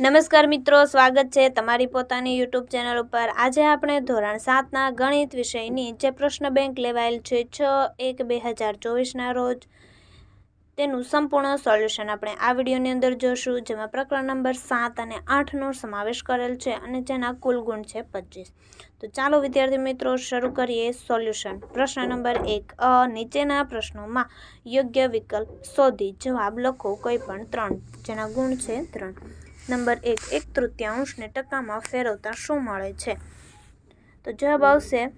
નમસ્કાર મિત્રો, સ્વાગત છે તમારી પોતાની યુટ્યુબ ચેનલ ઉપર. આજે આપણે ધોરણ સાતના ગણિત વિષયની જે પ્રશ્ન બેંક લેવાયેલ છે છ એક બે હજાર ચોવીસના રોજ, તેનું સંપૂર્ણ સોલ્યુશન આપણે આ વિડીયોની અંદર જોશું, જેમાં પ્રકરણ નંબર સાત અને આઠનો સમાવેશ કરેલ છે અને જેના કુલ ગુણ છે પચીસ. તો ચાલો, વિદ્યાર્થી મિત્રો, શરૂ કરીએ સોલ્યુશન. પ્રશ્ન નંબર એક, અ, નીચેના પ્રશ્નોમાં યોગ્ય વિકલ્પ શોધી. જવાબ લખો કોઈ પણ ત્રણ, જેના ગુણ છે ત્રણ. નંબર એક એક તૃતીયાંશને ટકામાં ફેરવતા શું મળે છે? તો જવાબ આવશે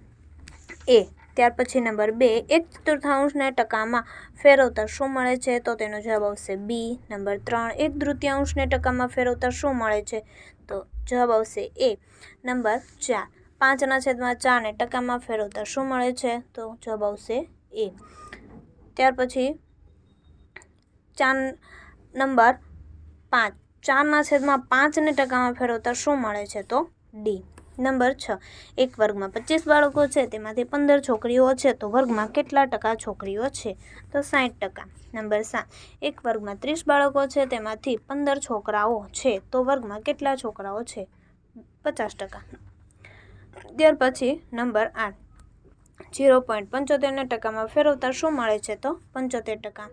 એ. ત્યાર પછી નંબર બે, એક ચતુર્થાંશને ટકામાં ફેરવતા શું મળે છે? તો તેનો જવાબ આવશે બી. નંબર ત્રણ, એક તૃતીયાંશને ટકામાં ફેરવતા શું મળે છે? તો જવાબ આવશે એ. નંબર ચાર, પાંચના છેદમાં ચારને ટકામાં ફેરવતા શું મળે છે? તો જવાબ આવશે એ. ત્યાર પછી ચાર, નંબર પાંચ ચારના છેદમાં પાંચને ટકામાં ફેરવતા શું મળે છે તો? ડી. નંબર છ. એક વર્ગમાં પચીસ બાળકો છે, તેમાંથી પંદર છોકરીઓ છે, તો વર્ગમાં કેટલા ટકા છોકરીઓ છે? તો સાઠ ટકા. નંબર સાત. એક વર્ગમાં ત્રીસ બાળકો છે, તેમાંથી પંદર છોકરાઓ છે, તો વર્ગમાં કેટલા છોકરાઓ છે? પચાસ ટકા. ત્યાર પછી નંબર આઠ. ઝીરો પોઈન્ટ પંચોતેરને ટકામાં ફેરવતા શું મળે છે તો? પંચોતેર ટકા.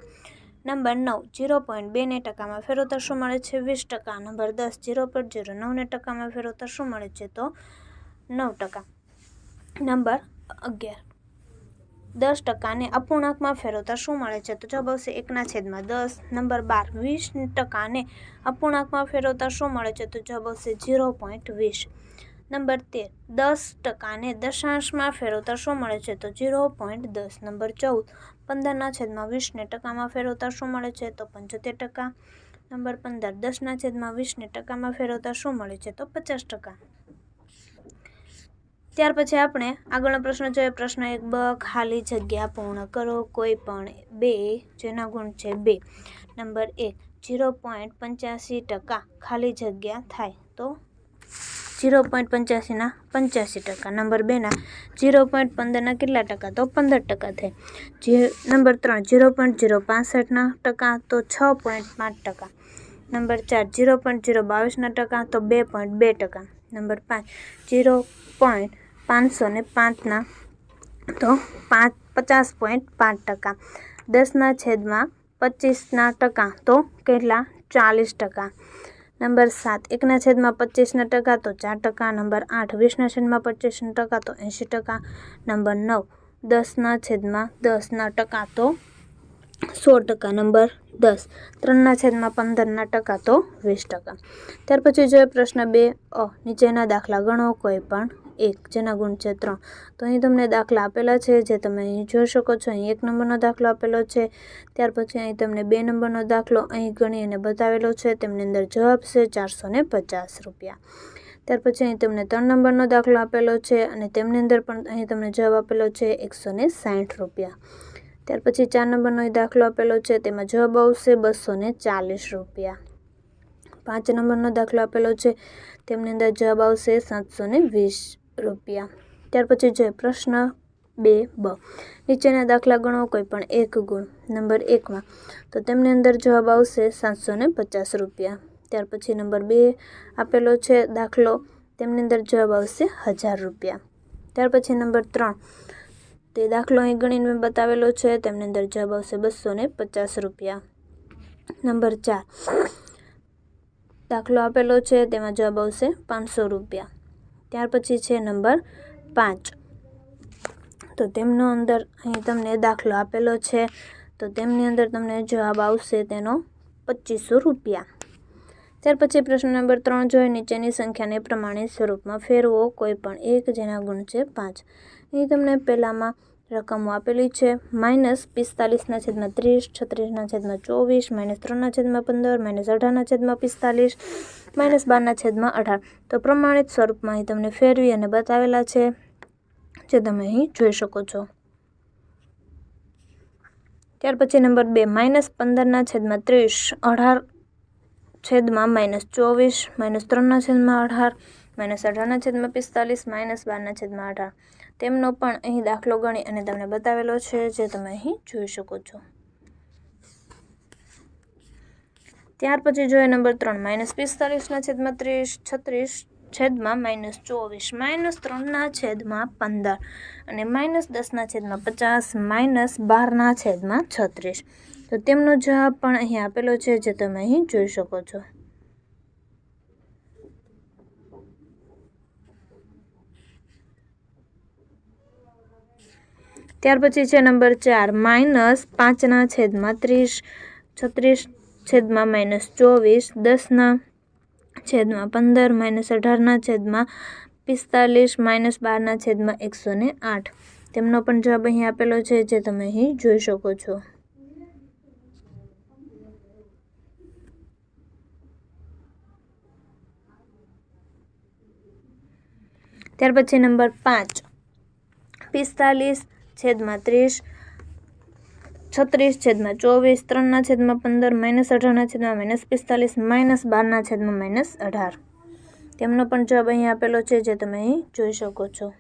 નંબર નવ ઝીરો પોઈન્ટ બેને ટકામાં ફેરવતા શું મળે છે. વીસ ટકા, નંબર દસ ઝીરો પોઈન્ટ ઝીરો નવને ટકામાં ફેરવતા શું મળે છે તો નવ ટકા. નંબર અગિયાર, દસ ટકાને અપૂર્ણાંકમાં ફેરવતા શું મળે છે તો જવાબ આવશે એકના છેદમાં દસ. નંબર બાર, વીસ ટકાને અપૂર્ણાંકમાં ફેરવતા શું મળે છે તો જવાબ આવશે જીરો પોઈન્ટ વીસ. નંબર તેર. દસ ટકાને દશાંશમાં ફેરવતા શું મળે છે? તો ઝીરો પોઈન્ટ દસ. નંબર ચૌદ. પંદરના છેદમાં વીસને ટકામાં ફેરવતા શું મળે છે? તો પંચોતેર ટકા. નંબર પંદર. દસના છેદમાં વીસને ટકામાં ફેરવતા શું મળે છે? તો પચાસ ટકા. ત્યાર પછી આપણે આગળનો પ્રશ્ન જોઈએ. પ્રશ્ન એક, બ, ખાલી જગ્યા પૂર્ણ કરો. કોઈ પણ બે, જેના ગુણ છે બે. નંબર એક, ઝીરો પોઈન્ટ પંચ્યાસી ટકા ખાલી જગ્યા થાય. તો ઝીરો પોઈન્ટ પંચ્યાસીના, પંચ્યાસી ટકા. નંબર બેના ઝીરો પોઈન્ટ પંદરના કેટલા ટકા? તો પંદર ટકા થાય. જે નંબર ત્રણ ઝીરો પોઈન્ટ ઝીરો પાસઠના ટકા, તો છ પોઈન્ટ પાંચ ટકા. નંબર ચાર ઝીરો પોઈન્ટ ઝીરો બાવીસના ટકા, તો બે પોઈન્ટ બે ટકા. નંબર પાંચ ઝીરો પોઈન્ટ પાંચસો ને પાંચના, તો પાંચ પચાસ પોઈન્ટ પાંચ ટકા. દસના છેદમાં પચીસના ટકા, તો કેટલા? ચાલીસ ટકા. નંબર સાત, એકના છેદમાં પચીસના ટકા તો ચાર ટકા, નંબર આઠ, વીસના છેદમાં પચીસના ટકા તો એંશી ટકા, નંબર નવ, દસના છેદમાં દસના ટકા તો સો ટકા, નંબર દસ, ત્રણના છેદમાં પંદરના ટકા તો વીસ ટકા. ત્યાર પછી જોઈએ પ્રશ્ન બે અ, નીચેના દાખલા ગણો કોઈ પણ એક જેના ગુણ છે ત્રણ. તો અહીં તમને દાખલા આપેલા છે, જે તમે અહીં જોઈ શકો છો. અહીં એક નંબરનો દાખલો આપેલો છે, ત્યાર પછી અહીં તમને બે નંબરનો દાખલો અહીં ગણી અને બતાવેલો છે. તેમની અંદર જવાબ છે ચારસો પચાસ રૂપિયા. ત્યાર પછી અહીં તમને ત્રણ નંબરનો દાખલો આપેલો છે અને તેમની અંદર પણ અહીં તમને જવાબ આપેલો છે એકસો સાઠ રૂપિયા. ત્યાર પછી ચાર નંબરનો દાખલો આપેલો છે, તેમાં જવાબ આવશે બસો ચાલીસ રૂપિયા. પાંચ નંબરનો દાખલો આપેલો છે, તેમની અંદર જવાબ આવશે સાતસો વીસ રૂપિયા. ત્યાર પછી જોઈએ પ્રશ્ન બે બ. નીચેના દાખલા ગણો કોઈ પણ એક ગુણ. નંબર એકમાં, તો તેમની અંદર જવાબ આવશે સાતસો ને પચાસ રૂપિયા. ત્યાર પછી નંબર બે આપેલો છે દાખલો, તેમની અંદર જવાબ આવશે હજાર રૂપિયા. ત્યાર પછી નંબર ત્રણ, તે દાખલો અહીં ગણીને બતાવેલો છે, તેમની અંદર જવાબ આવશે બસો ને પચાસ રૂપિયા. નંબર ચાર, દાખલો આપેલો છે, તેમાં જવાબ આવશે પાંચસો રૂપિયા. ત્યાર પછી છે નંબર પાંચ. તો તેમનો અંદર અહીં તમને દાખલો આપેલો છે. તો તેમની અંદર તમને જવાબ આવશે તેનો પચીસો રૂપિયા. ત્યાર પછી પ્રશ્ન નંબર ત્રણ જોઈએ નીચેની સંખ્યાને પ્રમાણિત સ્વરૂપમાં ફેરવો, કોઈ પણ એક જેના ગુણ છે પાંચ. અહીં તમને પહેલાંમાં રકમો આપેલી છે. માઇનસ પિસ્તાલીસના છેદમાં ત્રીસ, છત્રીસના છેદમાં ચોવીસ, માઇનસ ત્રણના છેદમાં પંદર, માઇનસ અઢારના છેદમાં પિસ્તાલીસ, માઇનસ બારના છેદમાં અઢાર. તો પ્રમાણિત સ્વરૂપમાં અહીં તમને ફેરવી અને બતાવેલા છે, જે તમે અહીં જોઈ શકો છો. ત્યાર પછી નંબર બે, માઇનસ પંદરના છેદમાં ત્રીસ, અઢાર છેદમાં માઇનસ ચોવીસ, માઇનસ ત્રણના છેદમાં અઢાર, માઇનસ અઢારના છેદમાં પિસ્તાલીસ, માઇનસ બારના છેદમાં અઢાર. તેમનો પણ અહીં દાખલો ગણી અને તમને બતાવેલો છે, જે તમે અહીં જોઈ શકો છો. ત્યાર પછી જોઈએ નંબર ત્રણ, માઇનસ પિસ્તાલીસના છેદમાં ત્રીસ, છત્રીસ છેદમાં માઇનસ ચોવીસ, માઇનસ ત્રણના છેદમાં પંદર અને માઇનસ દસના છેદમાં પચાસ, માઇનસ બારના છેદમાં છત્રીસ. તો તેમનો જવાબ પણ અહીં આપેલો છે, જે તમે અહીં જોઈ શકો છો. ત્યાર પછી છે નંબર ચાર, માઇનસ પાંચના છેદમાં ત્રીસ, છત્રીસ છેદમાં માઇનસ ચોવીસ, દસના છેદમાં પંદર, માઇનસ અઢારના છેદમાં પિસ્તાલીસ, માઇનસ બારના છેદમાં એકસો ને આઠ. તેમનો પણ જવાબ અહીં આપેલો છે જે તમે અહીં જોઈ શકો છો. ત્યાર પછી નંબર પાંચ, પિસ્તાલીસ છેદમાં ત્રીસ, છત્રીસ છેદમાં ચોવીસ, ત્રણના છેદમાં પંદર, માઇનસ અઢારના છેદમાં માઇનસ પિસ્તાલીસ, માઇનસ બારના છેદમાં માઇનસ અઢાર. તેમનો પણ જવાબ અહીં આપેલો છે જે તમે અહીં જોઈ શકો છો.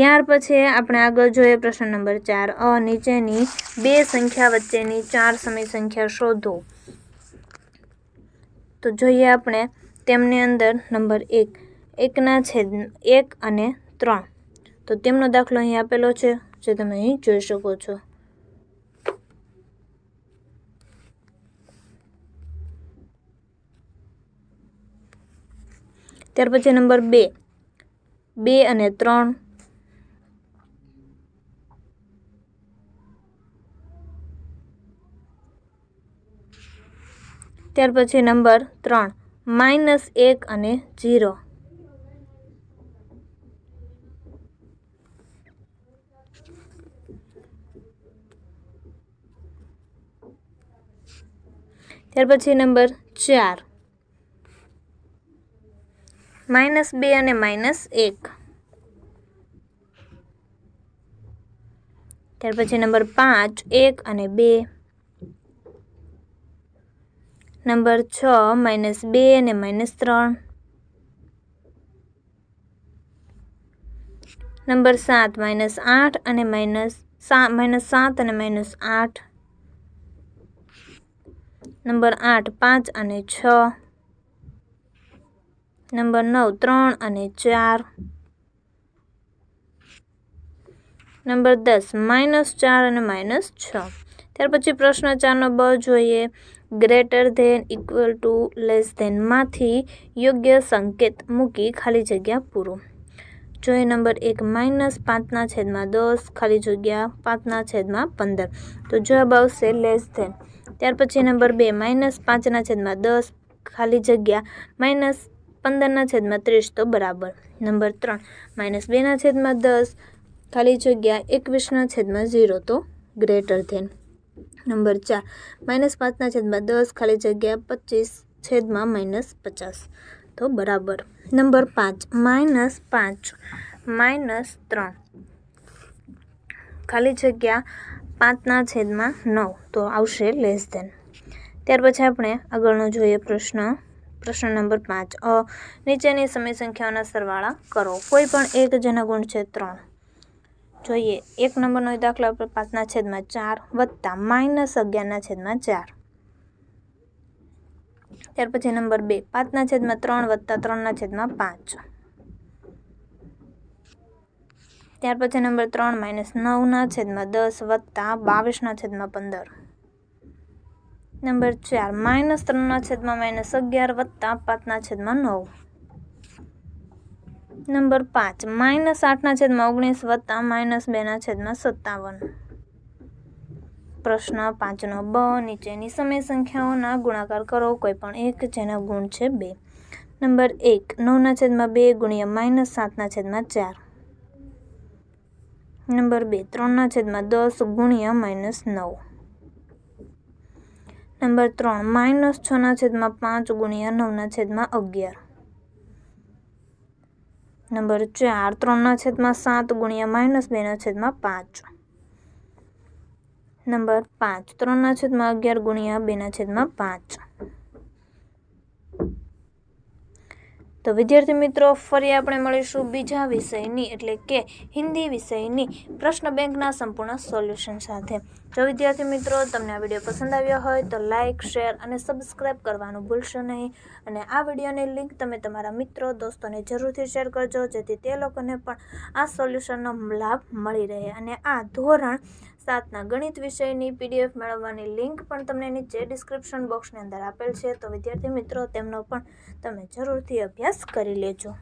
ત્યાર પછી આપણે આગળ જોઈએ પ્રશ્ન નંબર ચાર, અ, નીચેની બે સંખ્યા વચ્ચેની ચાર સમય સંખ્યા શોધો. તો જોઈએ આપણે તેમની અંદર નંબર એક, એકના છેદ એક અને ત્રણ. તો તેમનો દાખલો અહીં આપેલો છે, જે તમે અહીં જોઈ શકો છો. ત્યાર પછી નંબર બે બે અને ત્રણ. ત્યાર પછી નંબર ત્રણ, માઇનસ એક અને ઝીરો. ત્યાર પછી નંબર ચાર, માઇનસ બે અને માઇનસ એક. ત્યાર પછી નંબર પાંચ, એક અને બે. નંબર છ માઇનસ બે અને માઇનસ ત્રણ. નંબર સાત માઇનસ આઠ અને માઇનસ સાત માઇનસ સાત અને માઇનસ આઠ. નંબર આઠ, પાંચ અને છ. નંબર નવ, ત્રણ અને ચાર. નંબર દસ માઇનસ ચાર અને માઇનસ છ. ત્યાર પછી પ્રશ્ન ચારનો બ જોઈએ. Greater than equal to less ધેનમાંથી યોગ્ય સંકેત મૂકી ખાલી જગ્યા પૂરું. જોઈએ નંબર એક, માઇનસ પાંચના છેદમાં દસ, ખાલી જગ્યા પાંચના છેદમાં પંદર. તો જવાબ આવશે લેસ ધેન. ત્યાર પછી નંબર બે, માઇનસ પાંચના છેદમાં દસ, ખાલી જગ્યા માઇનસ પંદરના છેદમાં ત્રીસ, તો બરાબર. નંબર ત્રણ, માઇનસ બેના છેદમાં દસ, ખાલી જગ્યા એકવીસના છેદમાં ઝીરો, તો ગ્રેટર ધેન. નંબર ચાર. માઇનસ પાંચના છેદમાં દસ, ખાલી જગ્યા પચીસ, છેદમાં માઇનસ પચાસ. તો બરાબર. નંબર પાંચ. માઇનસ પાંચ, માઇનસ ત્રણ. ખાલી જગ્યા પાંચના છેદમાં નવ. તો આવશે લેસ ધેન ત્યાર પછી આપણે આગળનો જોઈએ પ્રશ્ન. પ્રશ્ન નંબર પાંચ. અ. નીચેની સમય સંખ્યાઓના સરવાળા કરો. કોઈ પણ એક જેના ગુણ છે ત્રણ. જોઈએ, એક નંબરનો દાખલો આપણે પાંચના છેદમાં ચાર વત્તા માઇનસ અગિયારના છેદમાં ચાર. ત્યાર પછી નંબર બે, પાંચના છેદમાં ત્રણ વત્તા ત્રણના છેદમાં પાંચ. ત્યાર પછી નંબર ત્રણ માઇનસ નવના છેદમાં દસ વત્તા બાવીસના છેદમાં પંદર. નંબર ચાર, માઇનસ ત્રણના છેદમાં માઇનસ અગિયાર વત્તા પાંચના છેદમાં નવ. નંબર પાંચ. માઇનસ આઠના છેદમાં ઓગણીસ વત્તા માઇનસ બેના છેદમાં સત્તાવન. પ્રશ્ન પાંચનો. બ નીચેની સમય સંખ્યાઓના ગુણાકાર કરો કોઈ પણ એક જેના ગુણ છે બે. નંબર એક, નવના છેદમાં બે ગુણ્યા માઇનસ સાતના છેદમાં ચાર. નંબર બે, ત્રણના છેદમાં દસ ગુણ્યા માઇનસ નવ. નંબર ત્રણ, માઇનસ છના છેદમાં પાંચ ગુણ્યા નવના છેદમાં અગિયાર. નંબર ચાર ત્રણના છેદમાં સાત ગુણ્યા માઇનસ બેના છેદમાં પાંચ. નંબર પાંચ ત્રણના છેદમાં અગિયાર ગુણ્યા બેના છેદમાં પાંચ. તો વિદ્યાર્થી મિત્રો, ફરી આપણે મળીશું બીજા વિષયની, એટલે કે હિન્દી વિષયની પ્રશ્ન બેંકના સંપૂર્ણ સોલ્યુશન સાથે. જો વિદ્યાર્થી મિત્રો, તમને આ વીડિયો પસંદ આવ્યો હોય, તો લાઇક શેર અને સબસ્ક્રાઇબ કરવાનું ભૂલશો નહીં. અને આ વિડીયોની લિંક તમે તમારા મિત્રો, દોસ્તોને જરૂરથી શેર કરજો, જેથી તે લોકોને પણ આ સોલ્યુશનનો લાભ મળી રહે. અને આ ધોરણ સાતના ગણિત વિષયની પીડીએફ મેળવવાની લિંક પણ તમને નીચે ડિસ્ક્રિપ્શન બોક્સની અંદર આપેલ છે. તો વિદ્યાર્થી મિત્રો, તેમનો પણ તમે જરૂરથી અભ્યાસ કરી લેજો.